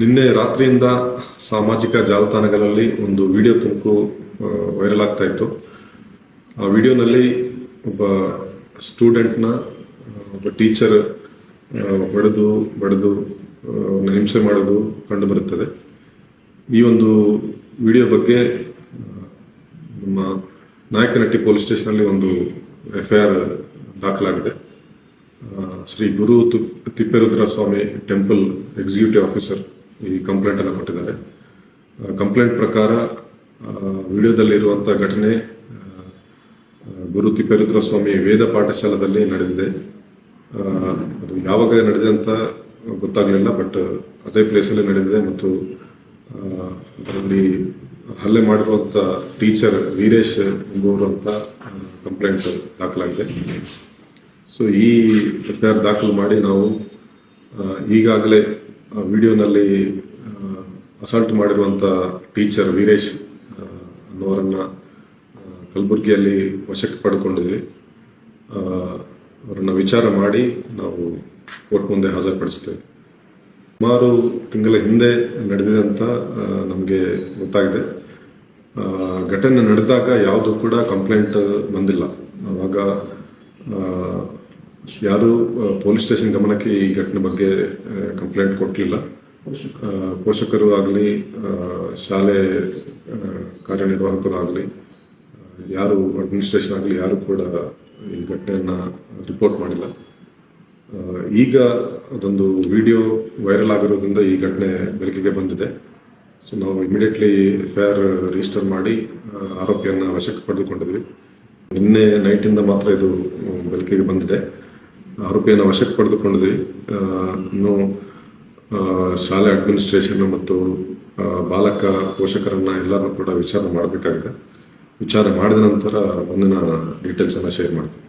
ನಿನ್ನೆ ರಾತ್ರಿಯಿಂದ ಸಾಮಾಜಿಕ ಜಾಲತಾಣಗಳಲ್ಲಿ ಒಂದು ವಿಡಿಯೋ ತುಣುಕು ವೈರಲ್ ಆಗ್ತಾ ಇತ್ತು. ಆ ವಿಡಿಯೋನಲ್ಲಿ ಒಬ್ಬ ಸ್ಟೂಡೆಂಟ್ನ ಒಬ್ಬ ಟೀಚರ್ ಹೊಡೆದು, ಬಡಿದು ಹಿಂಸೆ ಮಾಡೋದು ಕಂಡು ಬರುತ್ತದೆ. ಈ ಒಂದು ವಿಡಿಯೋ ಬಗ್ಗೆ ನಮ್ಮ ನಾಯಕನಟ್ಟಿ ಪೊಲೀಸ್ ಸ್ಟೇಷನಲ್ಲಿ ಒಂದು ಎಫ್ಐಆರ್ ದಾಖಲಾಗಿದೆ. Shri Guru Thipperudra Swami temple executive officer. ಈ ಕಂಪ್ಲೇಂಟ್ ಅನ್ನು ಕೊಟ್ಟಿದ್ದಾರೆ. ಕಂಪ್ಲೇಂಟ್ ಪ್ರಕಾರ ವಿಡಿಯೋದಲ್ಲಿರುವಂತಹ ಘಟನೆ ಗುರು ತಿಪ್ಪೇರುದ್ರ ಸ್ವಾಮಿ ವೇದ ಪಾಠಶಾಲದಲ್ಲಿ ನಡೆದಿದೆ. ಅದು ಯಾವಾಗ ನಡೆದಿದೆ ಅಂತ ಗೊತ್ತಾಗಲಿಲ್ಲ, ಬಟ್ ಅದೇ ಪ್ಲೇಸಲ್ಲಿ ನಡೆದಿದೆ ಮತ್ತು ಅದರಲ್ಲಿ ಹಲ್ಲೆ ಮಾಡಿರುವಂಥ ಟೀಚರ್ ವೀರೇಶ್ ಎಂಬುವರು ಕಂಪ್ಲೇಂಟ್ ದಾಖಲಾಗಿದೆ. ಸೊ ಈ ಎಫ್ಐಆರ್ ದಾಖಲು ಮಾಡಿ ನಾವು ಈಗಾಗಲೇ ವಿಡಿಯೋನಲ್ಲಿ ಅಸಾಲ್ಟ್ ಮಾಡಿರುವಂಥ ಟೀಚರ್ ವೀರೇಶ್ ಅನ್ನೋರನ್ನು ಕಲಬುರಗಿಯಲ್ಲಿ ವಶಕ್ಕೆ ಪಡ್ಕೊಂಡಿದ್ವಿ. ಅವರನ್ನು ವಿಚಾರ ಮಾಡಿ ನಾವು ಕೋರ್ಟ್ ಮುಂದೆ ಹಾಜರುಪಡಿಸ್ತೇವೆ ಸುಮಾರು ತಿಂಗಳ ಹಿಂದೆ ನಡೆದಿದೆ ಅಂತ ನಮಗೆ ಗೊತ್ತಾಗಿದೆ. ಘಟನೆ ನಡೆದಾಗ ಯಾವುದು ಕೂಡ ಕಂಪ್ಲೇಂಟ್ ಬಂದಿಲ್ಲ. ಆವಾಗ ಯಾರು ಪೊಲೀಸ್ ಸ್ಟೇಷನ್ ಗಮನಕ್ಕೆ ಈ ಘಟನೆ ಬಗ್ಗೆ ಕಂಪ್ಲೇಂಟ್ ಕೊಟ್ಟಿಲ್ಲ. ಪೋಷಕರು. ಆಗಲಿ ಶಾಲೆ ಕಾರ್ಯನಿರ್ವಾಹಕರು ಆಗಲಿ ಯಾರು ಅಡ್ಮಿನಿಸ್ಟ್ರೇಷನ್ ಆಗಲಿ ಯಾರು ಕೂಡ ಈ ಘಟನೆಯನ್ನ ರಿಪೋರ್ಟ್ ಮಾಡಿಲ್ಲ. ಈಗ ಅದೊಂದು ವಿಡಿಯೋ ವೈರಲ್ ಆಗಿರೋದ್ರಿಂದ ಈ ಘಟನೆ ಬೆಳಕಿಗೆ ಬಂದಿದೆ. ಸೊ ನಾವು immediately F I R register ಮಾಡಿ ಆರೋಪಿಯನ್ನು ಆರೋಪಿಯನ್ನ ವಶಕ್ಕೆ ಪಡೆದುಕೊಂಡಿದ್ವಿ. ನಿನ್ನೆ ನೈಟಿಂದ ಮಾತ್ರ ಇದು ಬೆಳಕಿಗೆ ಬಂದಿದೆ. ಆರೋಪಿಯನ್ನ ವಶಕ್ಕೆ ಪಡೆದುಕೊಂಡಿದ್ವಿ ಇನ್ನು ಶಾಲೆ ಅಡ್ಮಿನಿಸ್ಟ್ರೇಷನ್ ಮತ್ತು ಬಾಲಕ ಪೋಷಕರನ್ನ ಎಲ್ಲರನ್ನೂ ಕೂಡ ವಿಚಾರ ಮಾಡಬೇಕಾಗಿದೆ. ವಿಚಾರ ಮಾಡಿದ ನಂತರ ಮುಂದಿನ ಡೀಟೇಲ್ಸ್ ಅನ್ನ ಶೇರ್ ಮಾಡ್ತೀನಿ.